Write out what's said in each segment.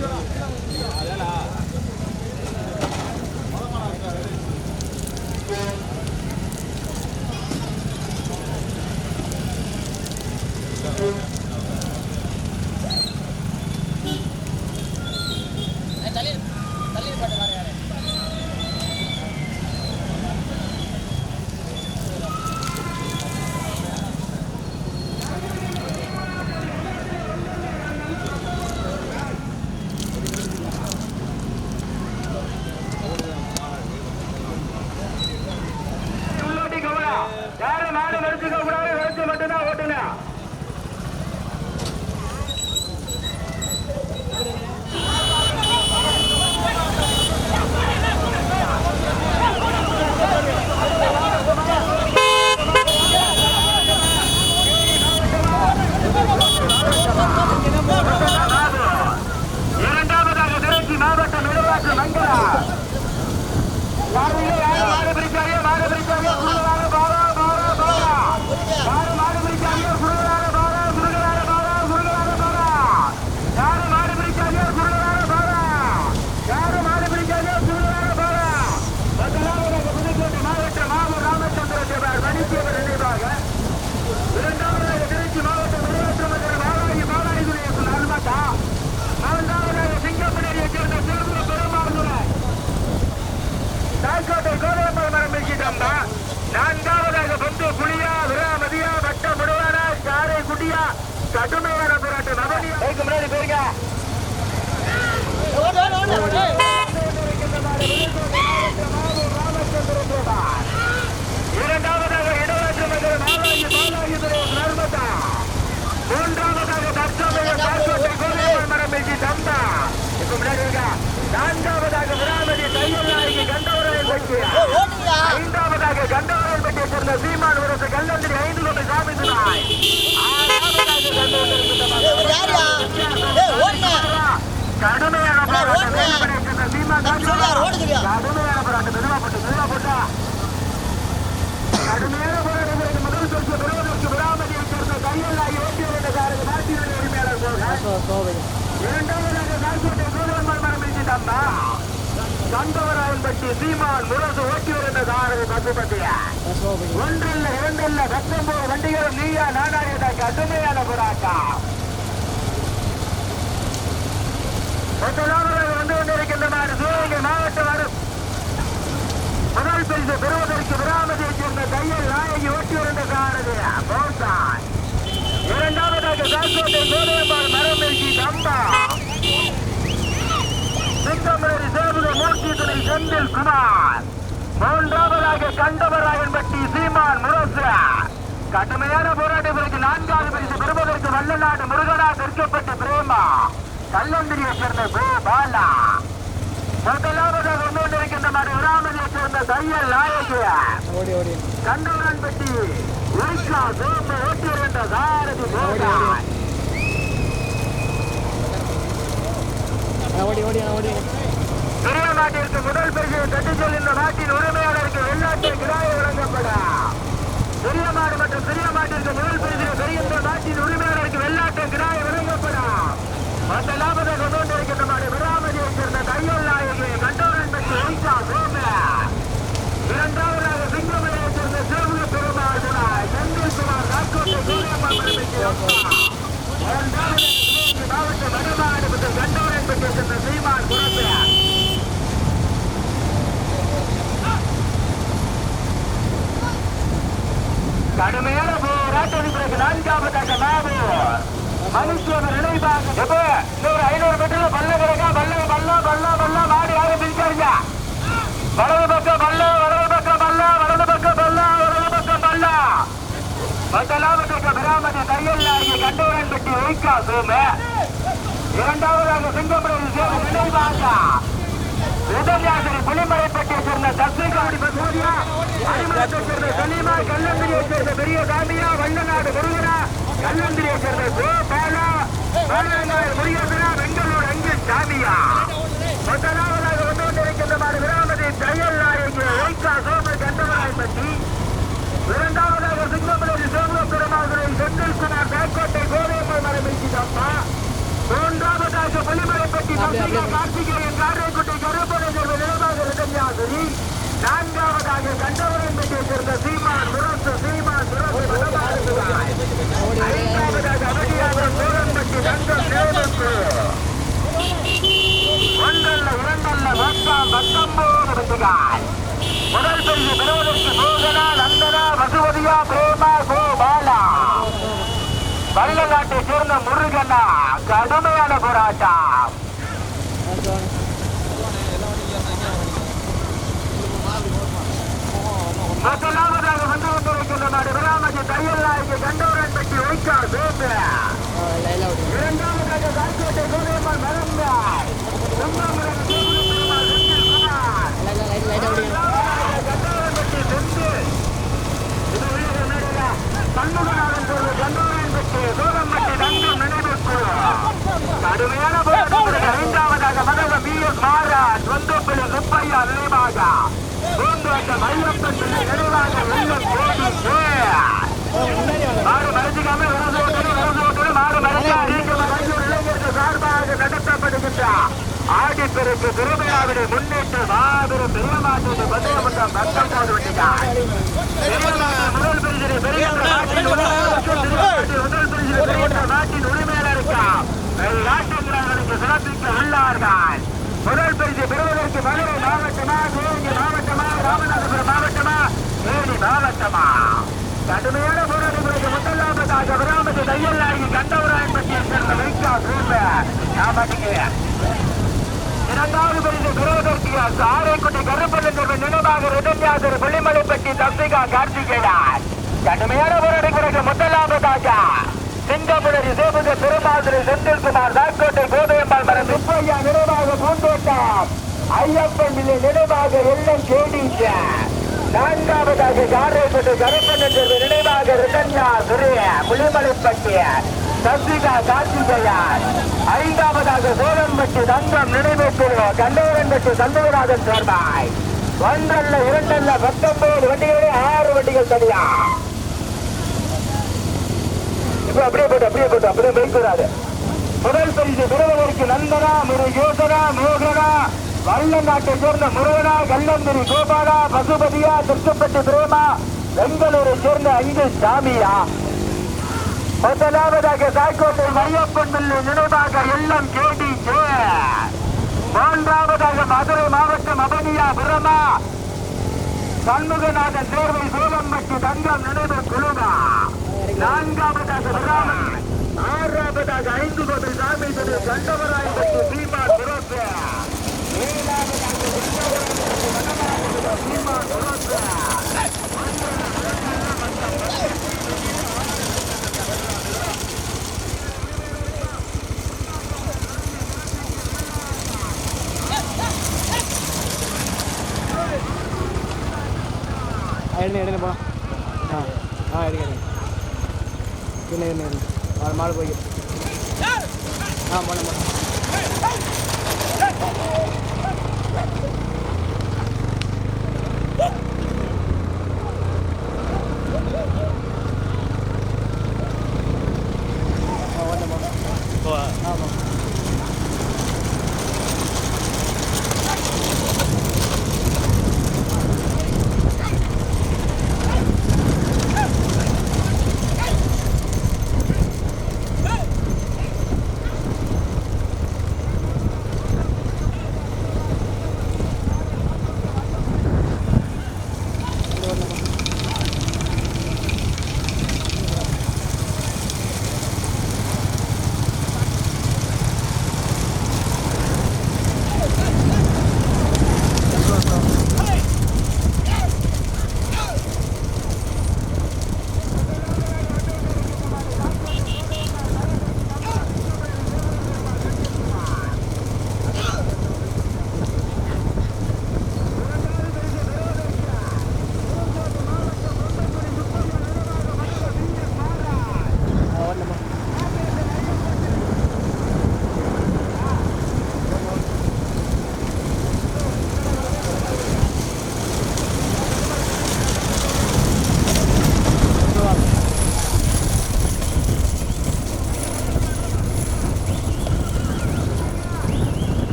Let's go. கூடாது வளர்த்து சேர்ந்த சீமான் உரசு கல்லந்திரி ஐந்து துணாய் ஆறாவதாக கடுமையான போராட்டம் சீமான் கடுமையான போராட்டம் மெதுவா போட்டு மெதுவா போட்டா. கடுமையான போராட்டங்களுக்கு முதல் சொற்கு பெறுவதற்கு விராமதியை சேர்ந்த கையல்லாய் ஓட்டியவருடைய காரக நாட்டினுடைய உரிமையாளர் இரண்டாவதாக கால்கோட்டை சூரியன்மாள் மரம் பேசிட்டாம்மா கண்டவராயன் பற்றி சீமான் முரசு ஓட்டி வருகின்ற காரக பத்து பத்தியா ஒன்றல்ல இரண்டல்ல பத்தொன்பது வண்டிகளும் நீயா நாடாடியதா கடுமையான புறாக்கா வந்து கொண்டிருக்கின்ற சிவகங்கை மாவட்டம் வரும். முதல் பரிசு பெறுவதற்கு விராமதியை சேர்ந்த கையில் நாயகி ஓட்டி வருகின்ற காரக போட்டான் இரண்டாவதாக கால்கோட்டை கோதையம்மாள் மரம் பேசி தம்பா. சிங்கமேரி சேவக மூர்த்தி துணை செந்தில் குமார். மூன்றாவதாக கண்டவராயன் பட்டி சீமான் முரசு. கடுமையான போராட்டத்திற்கு நான்காவது பரிசு பெறுவதற்கு வல்லநாடு முருகனா விற்கப்பட்ட பிரேமா. கல்லந்திரியை சேர்ந்த கோ பாலா முதலாவதாக கொண்டிருக்கின்ற மாதிரி விராமதியை சேர்ந்த தையல் நாயகிய. ஓடி ஓடி. கண்டவரன் பட்டி உரிக்கா சோப்பு ஓட்டி வருகின்ற சாரதி போகான் ஓடி ஓடி ஓடி பெரிய நாட்டிற்கு முதல் பரிசு இந்த நாட்டின் உரிமையாளருக்கு வெளிநாட்டு கிராய வழங்கப்பட பெரிய மற்றும் பெரிய மாட்டிற்கு முதல் பரிசு பெரிய நாட்டின் உரிமையாளருக்கு வெளிநாட்டு கிராய வழங்கப்பட மற்ற லாபத்தை கொண்டு வந்திருக்கின்ற விராமதியை சேர்ந்த தையல் நாயகி கண்டோரன் பற்றி ஒய்சா சோம இரண்டாவதாக சிங்கமலையை சேர்ந்த சிறுமுக பெருமாள் துணாய் குமார் சூரியம்மா மூன்றாவது சிவகங்கை மாவட்ட வடமாடு மற்றும் கண்டோரன் பற்றி சேர்ந்த சீமான் குரம்பு கடுமையான போராட்டம் பிறகு நான்காவதாக மாவு மனுஷன் நினைவாக எப்ப? இன்னொரு ஐநூறு மீட்டர்ல பல்ல கிடக்கா பல்ல பல்ல பல்ல பல்ல மாடு யாரும் பிரிக்காதீங்க வலது பக்கம் பல்ல வலது பக்கம் பல்ல வலது பக்கம் பல்ல வலது பக்கம் பல்ல. முதலாவதாக பிராமதி தையல் நாயகி கண்டோரன் பெட்டி ஒய்கா சோம. இரண்டாவதாக சிங்கம்பரம் சேவை நினைவாக. உதவியாசிரி புலிமலைப்பட்டியை சேர்ந்த தஸ்மிகாவடி பத்மோதியா அரிமலத்தை சேர்ந்த சலீமா கல்லந்திரியை சேர்ந்த பெரிய சாமியா வண்ணநாடு முருகனா கல்லந்திரியை சேர்ந்த கோபாலா பாலநாடு முருகனா பெங்களூர் அங்கு சாமியா. முதலாவதாக வந்து கொண்டிருக்கின்ற மாதிரி விராமதி தையல் நாயகி ஒய்கா சோமர் கண்டவராய்பட்டி இரண்டாவதாக சிங்கமலை சோம பெருமாதுரை செந்தில்குமார் மேற்கோட்டை கோதையம்மாள் மரபிற்கு தப்பா மூன்றாவதாக புலிமலைப்பட்டி கார்த்திகேயன் காரைக்குடி கருப்பனை நிலமாக ரிதன்யாசரி நான்காவதாக கண்டவரன் பெற்றை சேர்ந்த சீமான் முரசு சீமான் முரசு வடமாறுகிறாய் ஐந்தாவதாக அவதியாக சோழன்பட்டி தங்கம் நேருக்கு ஒன்றல்ல இரண்டல்ல மொத்தம் பத்தொன்பது நடத்துகிறார் முதல் பெரிய பெறுவதற்கு சோதனா நந்தனா வசுவதியா பிரேமா கோபாலா வல்லநாட்டை சேர்ந்த முருகனா கடுமையான போராட்டம் முதலாவதாக வந்து கொண்டிருக்கின்ற நாடு விராமதி தையல் நாய்க்கு பற்றி வைக்கா சோப்பு இரண்டாவதாக கால்கோட்டை சூரியம்மாள் மலர்ந்தாய் செம்மாமுடன் சூரியம்மாள் செந்தில் குமார் சோதம்பட்டி தங்கம் நினைவுக்கு கடுமையான போராட்டத்திற்கு ஐந்தாவதாக மதக பி எஸ் மாராஜ் வந்தப்பள்ளி சுப்பையா நினைவாக. ஆடிப்பெருக்கு திருமையாவிட முன்னிட்டு மாபெரும் பெரியமாட்டு பத்திரமன்றம் பக்தம் போது விட்டார் முதல் பரிசினை பெறுகின்ற நாட்டின் உரிமையாளருக்கு முதல் பரிசினை பெறுகின்ற நாட்டின் உரிமையாளருக்கு? சிறப்பிக்க உள்ளார்கள் முதல் பரிசு பெறுவதற்கு மதுரை மாவட்டமா சிவகங்கை மாவட்டமா ராமநாதபுரம் மாவட்டமா தேனி மாவட்டமா. கடுமையான போராட்டங்களுக்கு முதலாவதாக விராமத்து தையல்லாகி கண்டவராயன் பற்றிய சேர்ந்த வைக்கா சூழ்ந்த ஞாபகம் இரண்டாவது பரிசு பெறுவதற்கு ஆரைக்குட்டி கருப்பள்ளி நினைவாக ரிதன்யாசர் புள்ளிமலைப்பட்டி தம்பிகா கார்த்திகேயன். கடுமையான போராட்டங்களுக்கு முதலாவதாக சிங்கமுடரி சேபுக பெருமாதிரி செந்தில்குமார் நாட்கோட்டை கோதையம்மாள் மரம் சுப்பையா நினைவாக பூந்தோட்டம். ஐயப்பன் பிள்ளை நினைவாக எல்லம் கேடிங்க நான்காவதாக காரைப்பட்டு கருப்பன் என்று நினைவாக ரிதன்யா சுரிய முளிமலைப்பட்டி சந்திகா கார்த்திகேயன். ஐந்தாவதாக சோழம்பட்டி தங்கம் நினைவுக்குழு கண்டவரன்பட்டி சந்தோராஜன் சேர்ந்தாய் ஒன்றல்ல இரண்டல்ல பத்தொன்பது வண்டிகளே ஆறு வண்டிகள் தனியா. இப்ப அப்படியே போட்டு அப்படியே போட்டு அப்படியே பைக் வராது முதல் பரிசு பெறுவதற்கு நந்தனா மிரு யோசனா மோகனா வல்ல நாட்டை சேர்ந்த முருகனா கல்லந்திரி கோபாலா பசுபதியா திருச்சப்பட்டு பிரேமா பெங்களூரை சேர்ந்த அங்கு சாமியா. முதலாவதாக சாய்கோட்டை மையப்பன் மில்லு நினைவாக எல்லாம் கேடி மூன்றாவதாக மதுரை மாவட்டம் அபனியா பிரமா. சண்முகநாதன் தேர்வை சோழம்பட்டி தங்கம் நினைவு குழுமா. நான்காவதாக விராமன் ஆறாவதாக ஐந்து கோடி சாமி திரு கண்டவராயப்பட்டி சீமா துரப்பு ஏழாவதாக சீமா துரப்பு எடுங்க எடுங்க போகலாம் ஆ ஆ எடுங்க எடுங்க மாடு மாடு போய் ஆ போனேன் போனேன்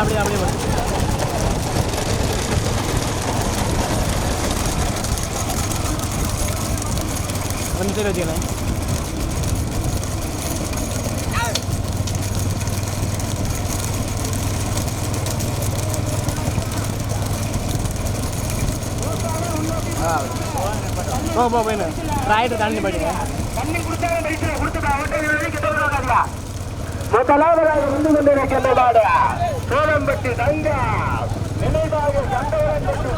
அப்படியே அப்படியே ஒன் ஜீரோ ஜீரோ போ போ போயின்னு ராய்ட்டு தாண்டி போயிடுங்க தண்ணி கொடுத்தாங்க கொடுத்துட்டா முதலாவதாக இருந்து கொண்டிருக்கின்ற கோலம்பட்டி தங்கா நினைவாக சண்டவரன் பெற்று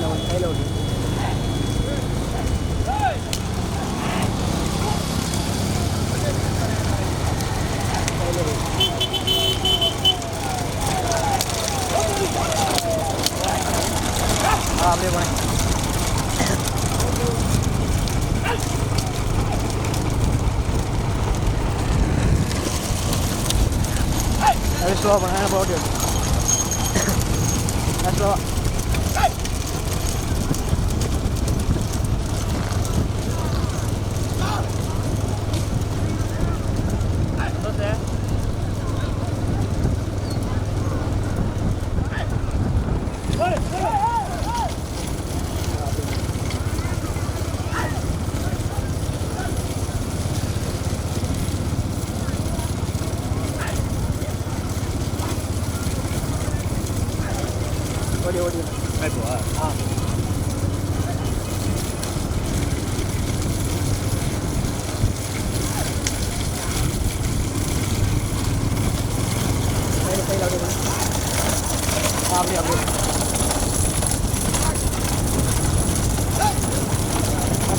la vuelta de.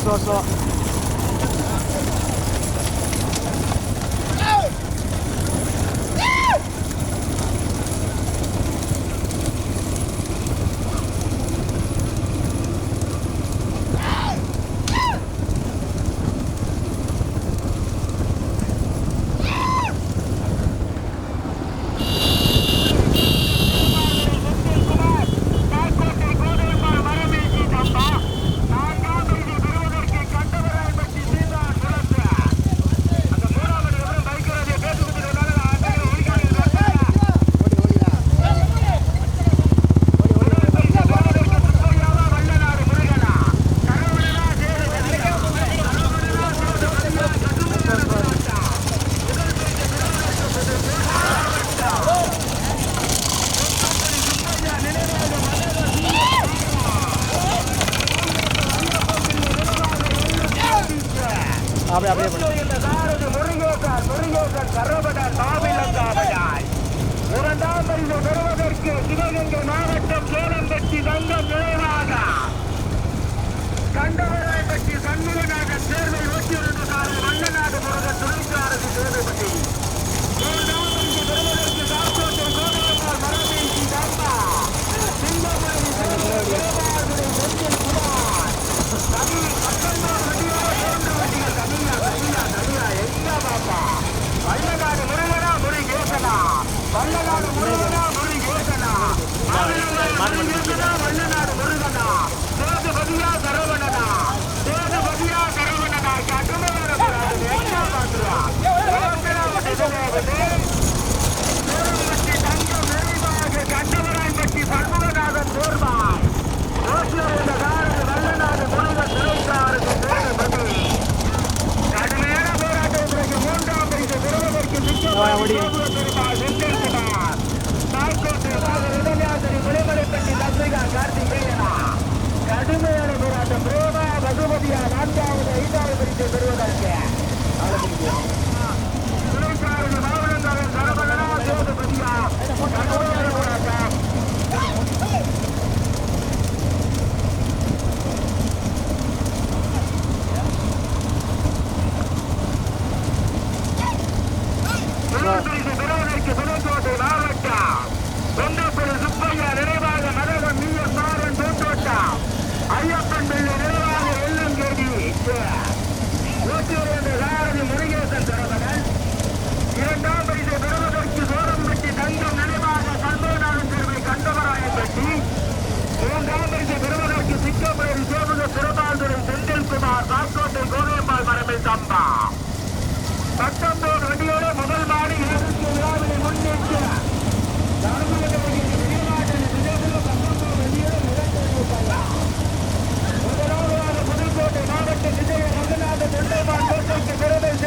そ说。ஓடி கடுமையான போராட்டம் ரூபா பகுமதியா நான்காவது ஐந்தாவது பிரித்து பெறுவதற்கு மாவட்டங்கள் சரபகனா தேவ பிரதியா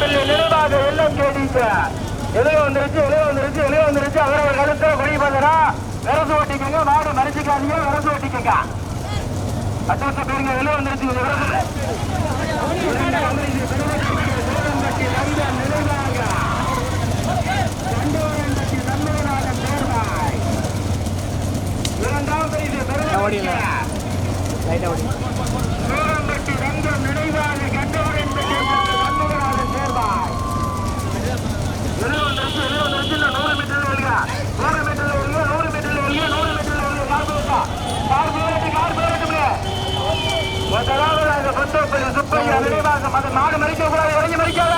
பிள்ளை நினைவாக உள்ளம் கேட்டீங்க. எதுவும் வந்துருச்சு எதுவும் வந்துருச்சு எதுவும் வந்துருச்சு அவரோட கழுத்தை குடி பார்த்தனா விரசு ஓட்டிக்கோங்க மாடு மறைச்சிக்காதீங்க விரசு ஓட்டிக்கோங்க அச்சத்தை பேருங்க எதுவும் வந்துருச்சு ஓடிங்க லைட்டாக ஓடிங்க சுப்பையா நினைவாக நாடு மறிக்க கூடாது இறங்கி மறிக்காத